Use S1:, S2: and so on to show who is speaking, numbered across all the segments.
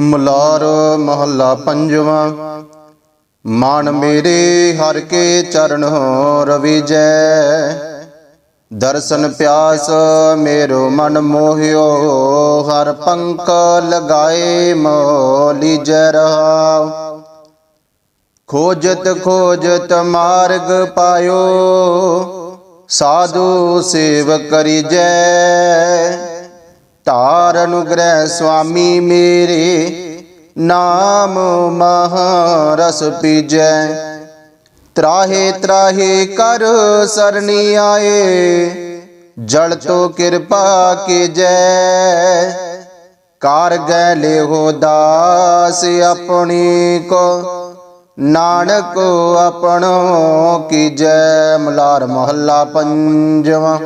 S1: ਮਲਾਰ ਮਹੱਲਾ ਪੰਜਵਾਂ। ਮਨ ਮੇਰੇ ਹਰ ਕੇ ਚਰਨ ਰਵੀਜੈ ਦਰਸ਼ਨ ਪਿਆਸ ਮੇਰੋ ਮਨ ਮੋਹਿਓ, ਹਰ ਪੰਕ ਲਗਾਏ ਮੋਲੀ ਜੈ ਰਹਾਉ। ਖੋਜਤ ਖੋਜਤ ਮਾਰਗ ਪਾਇਓ, ਸਾਧੂ ਸੇਵ ਕਰੀ ਜੈ। ਧਾਰ ਅਨੁਗ੍ਰਹਿ ਸੁਆਮੀ ਮੇਰੇ, ਨਾਮ ਮਹਾ ਪੀਜੈ। ਤਰਾਹੇ ਤਰਾਹੇ ਕਰ ਸਰਣੀ ਆਏ, ਜਲ ਤੋ ਕਿਰਪਾ ਕੀਜੈ। ਕਾਰ ਗੈ ਲਿਹੋ ਦਾਸ ਆਪਣੀ ਕੋ, ਨਾਨਕ ਆਪਣੋ ਕੀਜੈ। ਮਲਾਰ ਮਹੱਲਾ ਪੰਜਵਾਂ।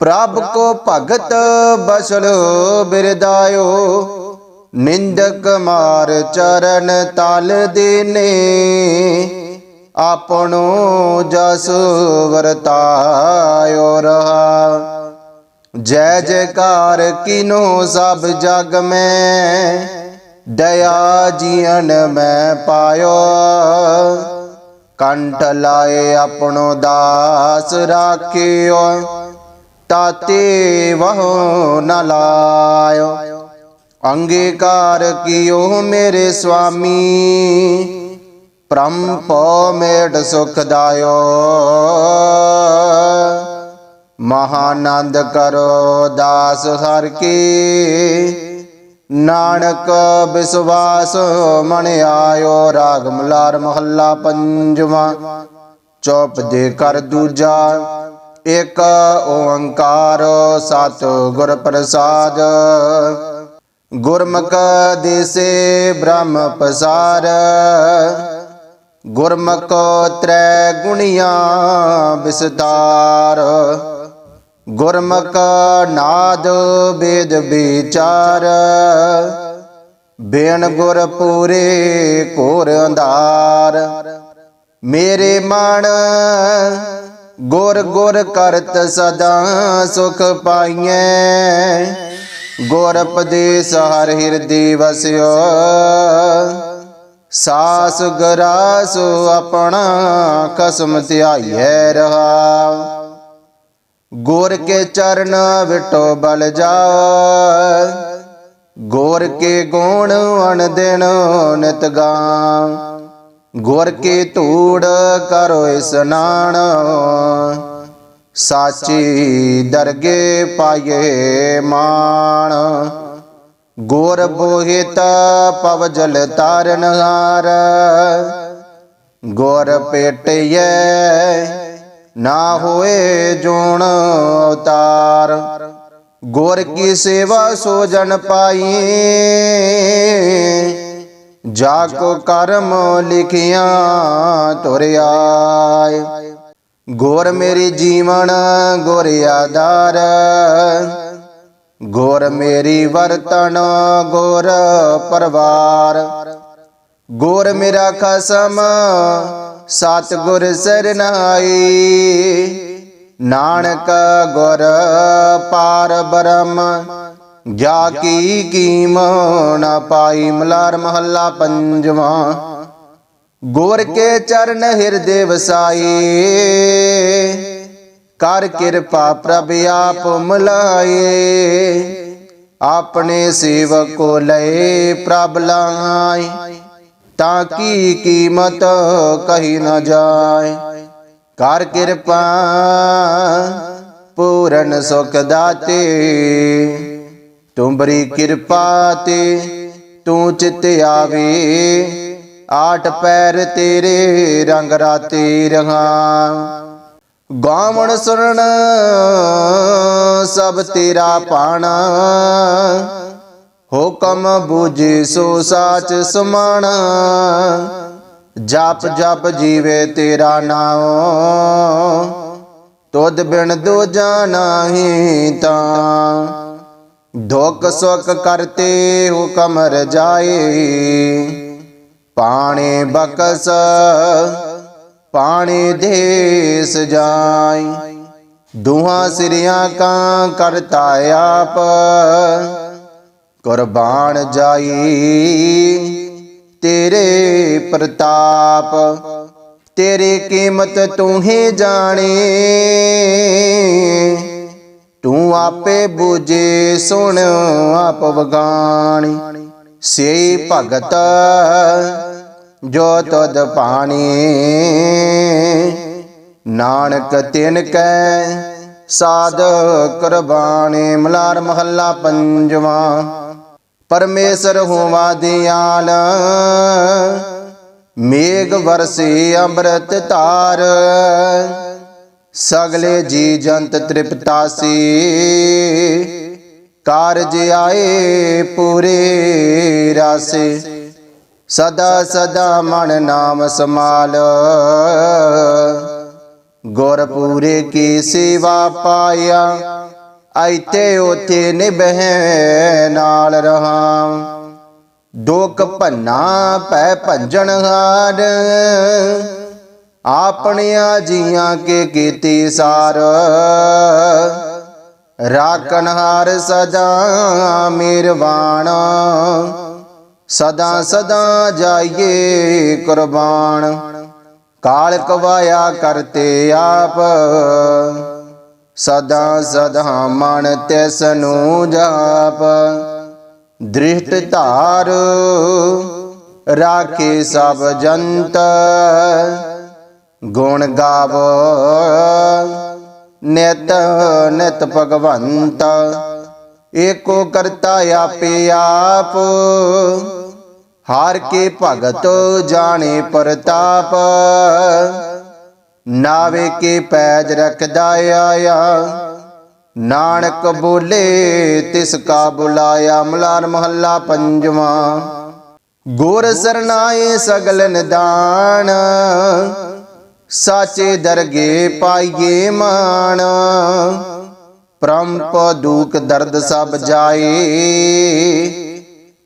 S1: ਪ੍ਰਭ ਕੋ ਭਗਤ ਬਸਲ ਬਿਰਦਾਇਓ, ਨਿੰਦਕ ਮਾਰ ਚਰਨ ਤਲ ਦੇਨੇ। ਆਪਣੋ ਜਸ ਵਰਤਾਇਓ ਰਹਾ। ਜੈ ਜੈਕਾਰ ਕਿਨੋ ਸਭ ਜਗ ਮੈਂ, ਦਇਆ ਜੀਵਨ ਮੈਂ ਪਾਇਓ। ਕੰਠ ਲਾਏ ਆਪਣੋ ਦਾਸ ਰਾਖਿਓ। ਤਾਤੇ ਵਹੁ ਨ ਲਾਇਓ। ਅੰਗੀਕਾਰ ਕੀਓ ਮੇਰੇ ਸੁਆਮੀ ਪ੍ਰਮ ਪੋ ਮੇਟ ਸੁਖ ਦਾਇਓ। ਮਹਾਨੰਦ ਕਰੋ ਦਾਸ ਹਰ ਕੀ। ਨਾਨਕ ਵਿਸਵਾਸ ਮਨ ਆਇਓ। ਰਾਗ ਮਲਾਰ ਮਹੱਲਾ ਪੰਜਵਾਂ। ਚੌਪ ਦੇ ਕਰ ਦੂਜਾ। ਇਕ ਓੰਕਾਰ ਸਤ ਗੁਰ ਪ੍ਰਸਾਦ। ਗੁਰਮੁਖ ਦੇਸੇ ਬ੍ਰਹਮ ਪਸਾਰ। ਗੁਰਮੁਖ ਤ੍ਰੈ ਗੁਣੀਆਂ ਵਿਸਤਾਰ। ਗੁਰਮੁਖ ਨਾਦ ਵੇਦ ਵਿਚਾਰ। ਬੇਨ ਗੁਰ ਪੂਰੇ ਘੋਰ ਅੰਧਾਰ। ਮੇਰੇ ਮਨ ਗੁਰ ਗੁਰ ਕਰਤ ਸਦਾ ਸੁਖ ਪਾਈਐ। ਗੁਰ ਉਪਦੇਸ ਹਰ ਹਿਰਦੇ ਵਸਿਓ। ਸਾਸ ਗਰਾਸ ਆਪਣਾ ਕਸਮ ਧਿਆਈਐ ਰਹਾ। ਗੁਰ ਕੇ ਚਰਨ ਵਿਟੋ ਬਲ ਜਾ ਗੋਰ ਕੇ ਗੁਣ ਅਣ ਦਿਨ ਨਿਤ ਗਾ। ਗੁਰ ਕੇ ਧੂੜ ਕਰੋ ਇਸਨਾਨ ਸਾਚੀ ਦਰਗੇ ਪਾਏ ਮਾਣ। ਗੋਰ ਬੋਹਿਤ ਪਵ ਜਲ ਤਾਰਨ ਹਾਰ। ਗੁਰ ਪੇਟਿਐ ਨਾ ਹੋਏ ਜੋਣ ਅਵਤਾਰ ਗੋਰ ਕੀ ਸੇਵਾ ਸੋ ਜਨ ਪਾਈ ਜਾ ਕੋ ਕਰਮ ਲਿਖਿਆ ਤੁਰ ਆਏ। ਗੁਰ ਮੇਰੀ ਜੀਵਨ, ਗੁਰ ਆਧਾਰ। ਗੋਰ ਮੇਰੀ ਵਰਤਨ, ਗੋਰ ਪਰਵਾਰ। ਗੋਰ ਮੇਰਾ ਖਸਮ ਸਤ ਗੁਰ ਸਰਨਾਈ। ਨਾਨਕ ਗੁਰ ਪਾਰ ਬ੍ਰਹਮ ਜਾ ਕੀ ਕੀਮ ਨਾ ਪਾਈ ਮਲਾਰ ਮਹੱਲਾ ਪੰਜਵਾਂ। ਗੁਰ ਕੇ ਚਰਨ ਹਿਰਦੇ ਵਸਾਈ। ਕਰ ਕਿਰਪਾ ਪ੍ਰਭ ਆਪ ਮਲਾਏ ਆਪਣੇ ਸੇਵਕ ਕੋ ਲਏ ਪ੍ਰਭ ਲਾਈ। ਤਾਂ ਕੀ ਕੀਮਤ ਕਹੀ ਨਾ ਜਾਏ। ਕਰ ਕਿਰਪਾ ਪੂਰਨ ਸੁਖ ਦਾਤੇ। ਤੂੰ ਬਰੀ ਕਿਰਪਾ ਤੇ ਤੂੰ ਚਿਤ ਆਵੇ। ਆਠ ਪੈਰ ਤੇਰੇ ਰੰਗ ਰਾਤੇ ਰਹਾ। ਗਾਵਣ ਸੁਣਨ ਸਭ ਤੇਰਾ ਪਾਣਾ। ਹੁਕਮ ਬੂਝੇ ਸੋ ਸਾਚ ਸਮਾਣਾ। ਜਪ ਜਪ ਜੀਵੇ ਤੇਰਾ ਨਾਮ ਤੁਧ ਬਿਨ ਦੂਜਾ ਨਾਹੀ ਤਾਂ। ਦੁਖ ਸੁਖ ਕਰਤੇ ਹੁਕਮ ਰਜਾਏ ਪਾਣੇ ਬਕਸ ਪਾਣੇ ਦੇ ਜਾਈ। ਦੁਹਾਂ ਸਿਰਿਆਂ ਕਾ ਕਰਤਾ ਆਪ, ਕੁਰਬਾਨ ਜਾਈ। ਤੇਰੇ ਪ੍ਰਤਾਪ, ਤੇਰੀ ਕੀਮਤ ਤੂੰ ਹੀ ਜਾਣੇ। ਤੂੰ ਆਪੇ ਬੂਝੇ ਸੁਣ, ਆਪ ਵਗਾਣੀ। ਸੇ ਭਗਤ, ਜੋ ਤਦ ਪਾਣੀ। ਨਾਨਕ ਤਿਨ ਕੈ ਸਾਧ ਕੁਰਬਾਨੀ ਮਲਾਰ ਮਹੱਲਾ ਪੰਜਵਾਂ, ਪਰਮੇਸ਼ਰ ਹੋਵਾ ਦਿਆਲ ਮੇਘ ਵਰਸੇ ਅੰਮ੍ਰਿਤ ਧਾਰ। ਸਗਲੇ ਜੀ ਜੰਤ ਤ੍ਰਿਪਤਾਸੀ। ਕਾਰਜ ਆਏ ਪੂਰੇ ਰਾਸੇ। ਸਦਾ ਸਦਾ ਮਨ ਨਾਮ ਸਮਾਲ ਗੁਰ ਪੂਰੇ ਕੀ ਸੇਵਾ ਪਾਇਆ ਐਤੇ ਉਥੇ ਨਿਭੈ ਨਾਲ ਰਹਾ ਦੁਖ ਭੰਨਾ ਪੈ ਭੰਜਣ ਹਾਰ। ਆਪਣਿਆਂ ਜੀਆਂ ਕੇ ਕੀਤੀ ਸਾਰ। ਰਾਖਣ ਹਾਰ ਸਦਾ ਮਿਹਰਬਾਨ ਸਦਾ ਸਦਾ ਜਾਈਏ ਕੁਰਬਾਨ। ਕਾਲ ਕਵਾਇਆ ਕਰਤੇ ਆਪ। ਸਦਾ ਸਦਾ ਮਨ ਤਿਸ ਨੂੰ ਜਾਪ। ਦ੍ਰਿਸ਼ਟ ਧਾਰ ਰਾਖੇ ਸਭ ਜੰਤ। ਗੁਣ ਗਾਵੋ। ਨਿਤ ਨਿਤ ਭਗਵੰਤ, ਏਕੋ ਕਰਤਾ ਆਪੇ ਆਪ। ਹਾਰ ਕੇ ਭਗਤ ਜਾਣੇ ਪ੍ਰਤਾਪ। ਨਾਵੇ ਕੇ ਪੈਜ ਰਖਦਾ ਆਇਆ। ਨਾਨਕ ਬੋਲੇ, ਤਿਸ ਕਾ ਬੁਲਾਇਆ ਮਲਾਰ ਮਹੱਲਾ ਪੰਜਵਾਂ। ਗੁਰ ਸਰਨਾਏ ਸਗਲ ਨਿਦਾਨ। ਸਾਚੇ ਦਰਗੇ ਪਾਈਏ ਮਾਣ। ਪ੍ਰੰਪ ਦੁਖ ਦਰਦ ਸਭ ਜਾਏ।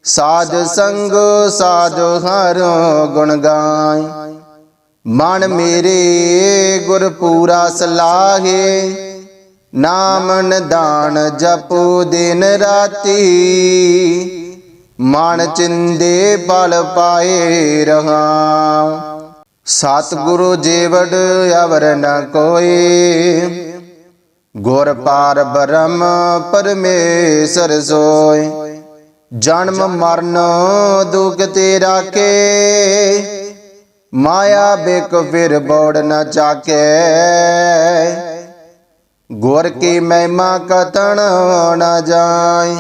S1: ਸਾਧ ਸੰਗ, ਸਾਧ ਹਰ ਗੁਣ ਗਾਏ। ਮਨ ਮੇਰੇ ਗੁਰ ਪੂਰਾ ਸਲਾਹੇ। ਨਾਮ ਨਿਦਾਨ ਜਪੋ ਦਿਨ ਰਾਤੀ। ਮਨ ਚਿੰਦੇ ਬਲ ਪਾਏ ਰਹਾ ਸਤਿਗੁਰੂ ਜੀਵੜ ਅਵਰ ਨ ਕੋਏ ਗੁਰ ਪਾਰ ਬ੍ਰਹਮ ਪਰਮੇਸ਼ਰ ਸੋਏ ਜਨਮ ਮਰਨ ਦੁਖ ਤੇ ਰਾਖੇ ਮਾਇਆ ਬੇਕ ਫਿਰ ਬੋੜ ਨ ਚਾਕੇ। ਗੁਰ ਕੀ ਮਹਿਮਾ ਕਤਣ ਨ ਜਾਏ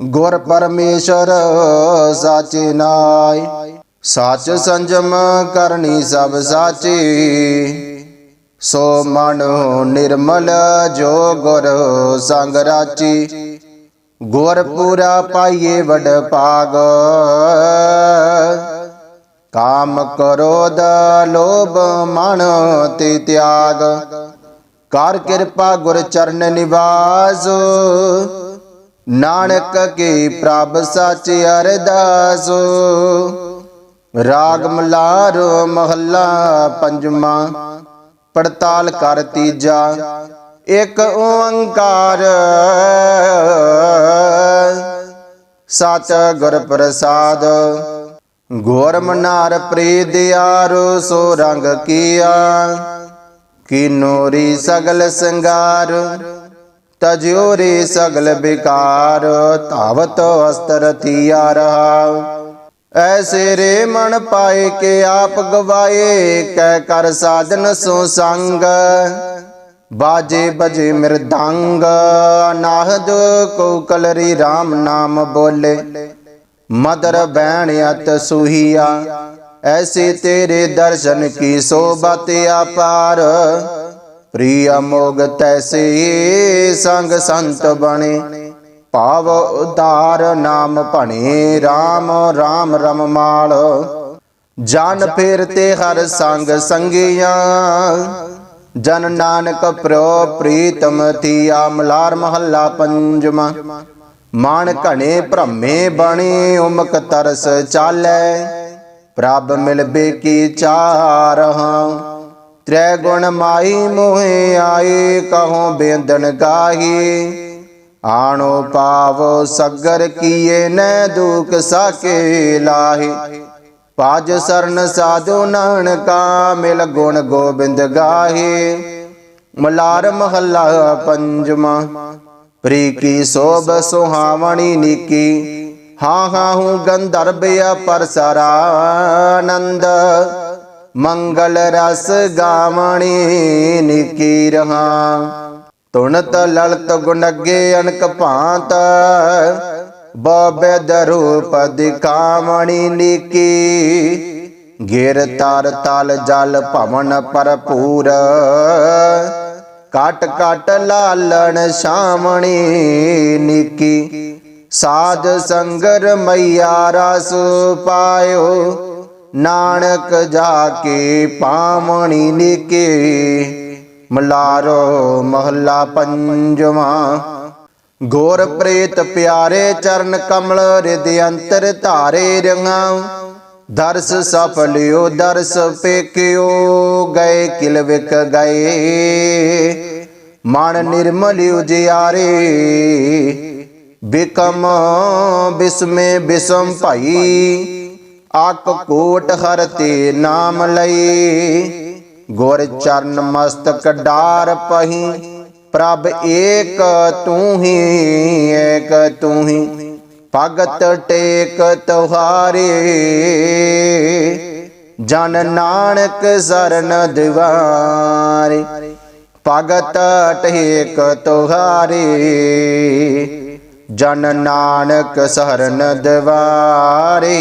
S1: ਗੁਰ ਪਰਮੇਸ਼ਰ ਸਾਚੇ ਨਾਏ ਸੱਚ ਸੰਜਮ ਕਰਨੀ ਸਭ ਸਾਚੀ। ਸੋ ਮਨ ਨਿਰਮਲ ਜੋ ਗੁਰ ਸੰਗ ਰਾਚੀ। ਗੁਰ ਪੂਰਾ ਪਾਈਏ ਵਡ ਪਾਗ ਕਾਮ ਕਰੋਦ ਲੋਭ ਮਨ ਤੇ ਤਿਆਗ। ਕਰ ਕਿਰਪਾ ਗੁਰ ਚਰਨ ਨਿਵਾਸ। ਨਾਨਕ ਕੀ ਪ੍ਰਭ ਸੱਚ ਅਰਦਾਸ। ਰਾਗ ਮਲਾਰ ਮਹੱਲਾ ਪੰਜਵਾਂ, ਪੜਤਾਲ ਕਰ ਤੀਜਾ, ਇੱਕ ਓੰਕਾਰ। ਸਤ ਗੁਰ ਪ੍ਰਸਾਦ, ਗੋਰ ਮਨਾਰ ਪ੍ਰੀ ਦਿਆਰ ਸੋ ਰੰਗ ਕੀਆ। ਨੋਰੀ ਸਗਲ ਸੰਗਾਰ, ਤਜੋਰੀ ਸਗਲ ਬਿਕਾਰ ਧਾਵਤ ਅਸਤਰ ਤੀਆ ਰਹਾ। ਐਸੇ ਰੇ ਮਨ ਪਾਏ ਕੇ ਆਪ ਗਵਾਏ ਕਹਿ ਕਰ ਸਾਧਨ ਸੋ ਸੰਗ। ਬਾਜੇ ਬਜੇ ਮਿਰਦੰਗ ਨਾਹਦ ਕੋ ਕਲਰੀ RAM ਨਾਮ ਬੋਲੇ। ਮਦਰ ਬੈਣ ਅਤ ਸੁਹੀਆ, ਐਸੇ ਤੇਰੇ ਦਰਸ਼ਨ ਕੀ ਸੋਬਤ ਆਪਾਰ ਪ੍ਰਿਯ ਮੋਗ ਤੈਸੇ ਸੰਗ ਸੰਤ ਬਣੇ। ਭਾਵ ਉਦਾਰ ਨਾਮ ਭਣੇ RAM RAM ਰਮਮਾਲ ਜਨ ਫੇਰ ਤੇ ਹਰ ਸੰਗ ਸੰਗੀਆਂ। ਜਨ ਨਾਨਕ ਪ੍ਰੋ ਪ੍ਰੀਤਮ ਥੀਆ ਮਲਾਰ ਮਹੱਲਾ ਪੰਜਵਾਂ ਮਾਨ ਘਣੇ ਭ੍ਰਮੇ ਬਣੇ, ਉਮਕ ਤਰਸ ਚਾਲੈ। ਪ੍ਰਭ ਮਿਲਬੇ ਕੀ ਚਾਰਹਾਂ ਤ੍ਰੈ ਗੁਣ ਮਾਈ ਮੋਹਿ ਆਏ, ਕਹੋ ਬੇਦਨ ਗਾਹੀ। ਆਣੋ ਪਾਵ ਸਗਰ ਕੀਏ, ਨੈ ਦੁਖ ਸਾਕੇ ਲਾਹੇ। ਪਾਜ ਸਰਨ ਸਾਧੂ ਨਾਨਕਾ, ਮਿਲ ਗੁਣ ਗੋਬਿੰਦ ਗਾਹੇ। ਮਲਾਰ ਮਹੱਲਾ ਪੰਜਵਾ ਪ੍ਰੀਤੀ ਸੋਭ ਸੁਹਾਵਣੀ ਨੀਕੀ। ਹਾਂ ਹਾਂ, ਹੂੰ, ਗੰਧਰਬ ਪਰਸਰਾਨੰਦ ਮੰਗਲ ਰਸ ਗਾਵਣੀ ਨਿਕੀ ਰਹਾ। ਤੁਣਤ ਲਲਤ ਗੁਣਗੇ ਅਨਕ ਭਾਂਤ। ਬਬਦ ਰੂਪ ਦਿਖਾਵਣੀ ਨੀਕੀ। ਗਿਰ ਤਰ ਤਲ ਜਲ ਭਵਨ ਪਰਪੂਰ ਕਟ ਕਟ ਲਾਲਣ ਸ਼ਾਮਣੀ ਨੀਕੀ। ਸਾਧ ਸੰਗਰ ਮਈਆ ਰਸ ਪਾਇਓ। ਨਾਨਕ ਜਾ ਕੇ ਪਾਵਣੀ ਨੀਕੇ। ਮਲਾਰੋ ਮਹੱਲਾ ਪੰਜਵਾ। ਗੋਰ ਪ੍ਰੇਤ ਪਿਆਰੇ ਚਰਨ ਕਮਲ ਰਿਦ ਅੰਤਰ ਧਾਰੇ ਰੰਗਾ। ਦਰਸ ਸਫਲਿਓ ਦਰਸ ਪੇਕਿਓ, ਗਏ ਕਿਲ ਵਿਕ ਗਏ। ਮਨ ਨਿਰਮਲ ਉਜਿਆਰੇ ਬਿਕਮ ਬਿਸਮੇ ਬਿਸਮ ਭਾਈ। ਆਕ ਕੋਟ ਹਰ ਤੇ ਨਾਮ ਲਈ ਗੁਰ ਚਰਨ ਮਸਤਕ ਡਾਰ ਪਹੀ, ਪ੍ਰਭ ਏਕ ਤੂੰ ਹੀ, ਏਕ ਤੂੰ ਹੀ, ਭਗਤ ਟੇਕ ਤੁਹਾਰੇ। ਜਨ ਨਾਨਕ ਸਰਨ ਦਿਵਾਰੇ, ਭਗਤ ਟੇਕ ਤੁਹਾਰੇ। ਜਨ ਨਾਨਕ ਸਰਨ ਦਿਵਾਰੇ।